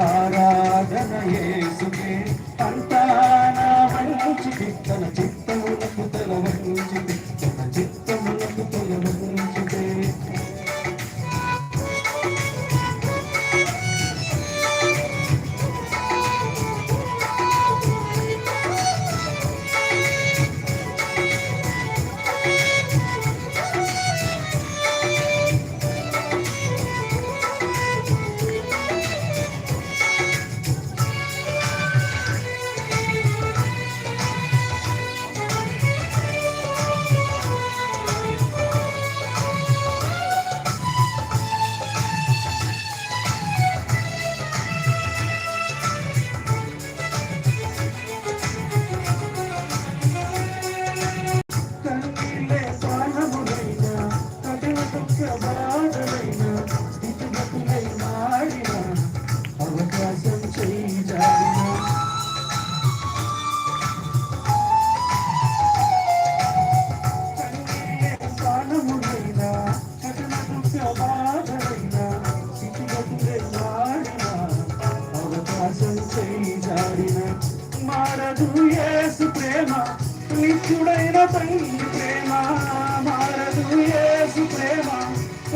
साराधनये మారదు యేసు ప్రేమ నిత్యుడైన తండ్రి ప్రేమ మారదు యేసు ప్రేమ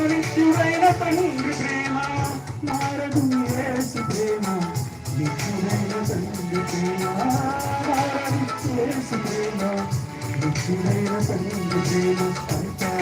నిత్యుడైన తండ్రి ప్రేమ మారదు యేసు ప్రేమ నిత్యుడైన తండ్రి ప్రేమ మారదు యేసు ప్రేమ నిత్యుడైన తండ్రి ప్రేమ అంతా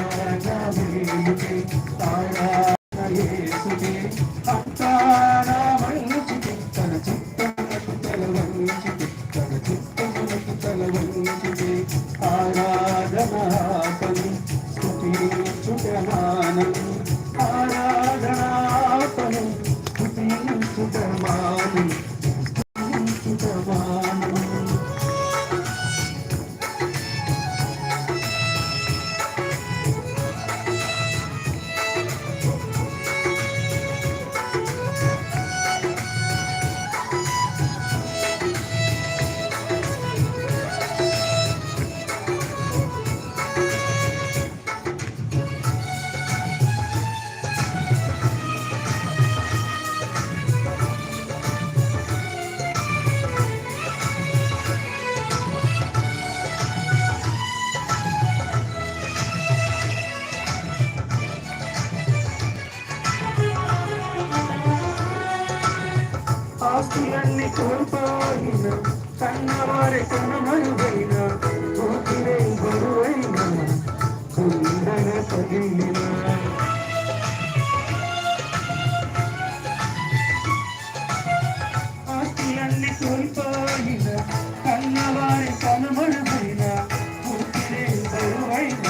కోల్పోయిన కన్నవారి కన్నమరుగైన ఊపిరే బరువైన కుందన తగిలిన ఆస్తులన్నీ కోల్పోయిన కన్నవారి కన్నమరుగైన ఊపిరే బరువైన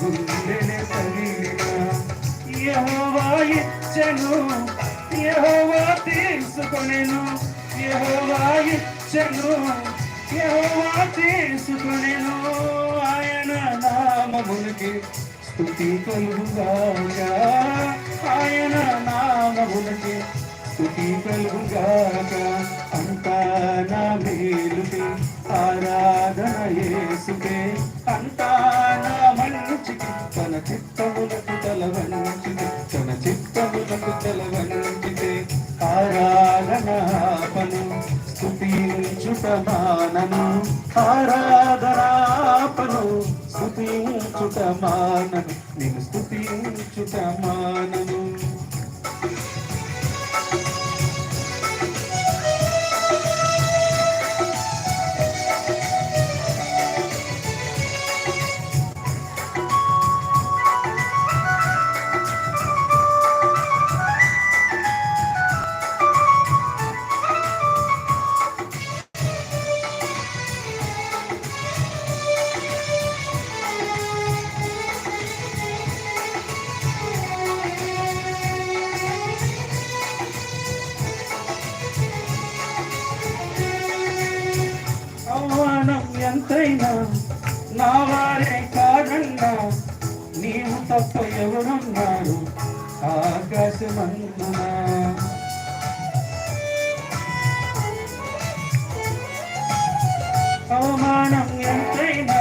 గుండెనే తగిలిన యెహోవా ఇచ్చెను యెహోవా తీసుకొనెను యెహోవా ఇచ్చెను యెహోవా తీసుకొనెను ఆయన నామమునికి స్తుతి కలుగుగాక. ఆయన నామమునికి స్తుతి కలుగుగాక. అంతా నా మేలుకే ఆరాధన యేసుకే. స్తుతించుటమానను ఆరాధనాపను స్తుతించుటమానను నేను స్తుతించుటమానను అవమానం ఎంతైనా నా వారే కాదన్నా నీవు తప్ప ఎవరున్నారు? ఆకాశమన్నా అవమానం ఎంతైనా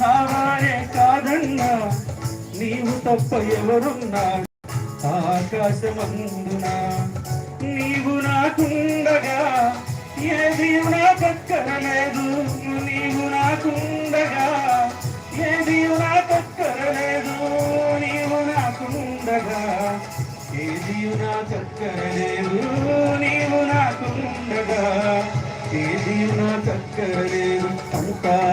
నా వారే కాదన్నా నీవు తప్ప ఎవరున్నారు? ఆకాశమందునా నీవు నాకుండగా ఏది నా పక్కన లేదు? నీవు నాకుండగా. ఏది నా పక్కన లేదు? నీవు నాకుండగా. ఏది నా పక్కన లేదు? నీవు నాకుండగా. ఏది నా పక్కన లేదు? అంతా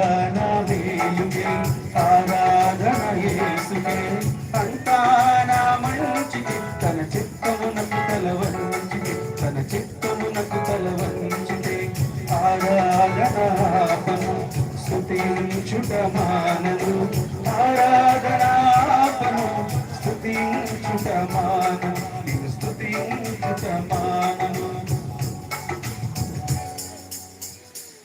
Santa